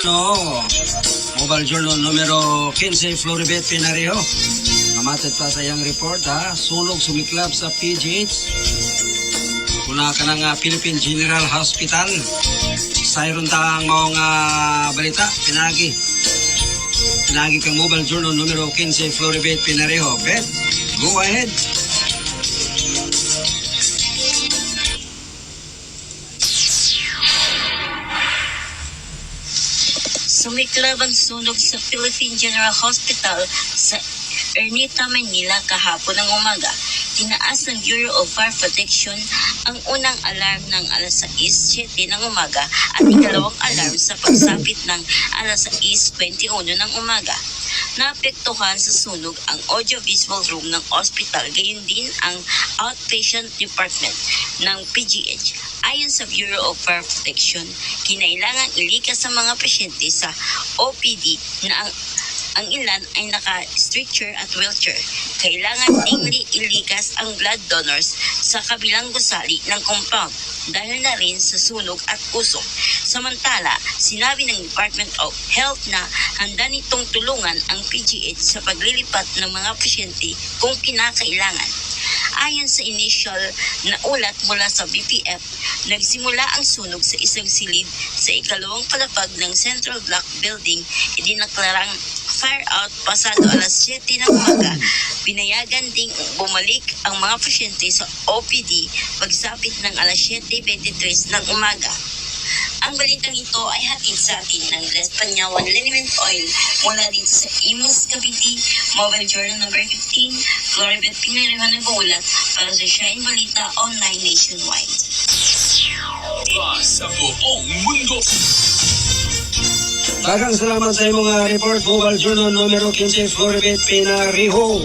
Journal. Mobile Journal numero 15, Floribet Pinareho. Namatid pa sa iyang report ha. Sunog sumiklab sa PGH. Kuna ka ng ah, Philippine General Hospital. Sayron ta ang mga balita. Pinagi. Pinagi kang Mobile Journal numero 15, Floribet Pinareho. Bet, go ahead. Sumiklab ang sunog sa Philippine General Hospital sa Ernita, Manila kahapon ng umaga. Tinaas ng Bureau of Fire Protection ang unang alarm ng alas 6.07 ng umaga at ikalawang alarm sa pagsapit ng alas 6.21 ng umaga. Naapektuhan sa sunog ang audiovisual room ng ospital, gayon din ang outpatient department ng PGH. Ayon sa Bureau of Fire Protection, kinailangan ilikas sa mga pasyente sa OPD na ang ang ilan ay naka-stretcher at wheelchair. Kailangan ding li- ilikas ang blood donors sa kabilang gusali ng compound dahil na rin sa sunog at usok. Samantala, sinabi ng Department of Health na handa nitong tulungan ang PGH sa paglilipat ng mga pasyente kung kinakailangan. Ayon sa initial na ulat mula sa BPF, nagsimula ang sunog sa isang silid sa ikalawang palapag ng Central Block Building, idinaklarang fire out pasado alas 7 ng umaga. Pinayagan ding bumalik ang mga pasyente sa OPD pagsapit ng alas 7.23 ng umaga. Ang balitang ito ay hatid sa atin ng Lespanyawan Liniment Oil mula dito sa Imus, Cavite, Mobile Journal number 15, Floribet Pinarihan nag-uulat para sa Shine Balita Online Nationwide. Pa sa buong mundo. Dagang salamat sa imong report, Mobile Journal numero 15, Floribet Pinareho.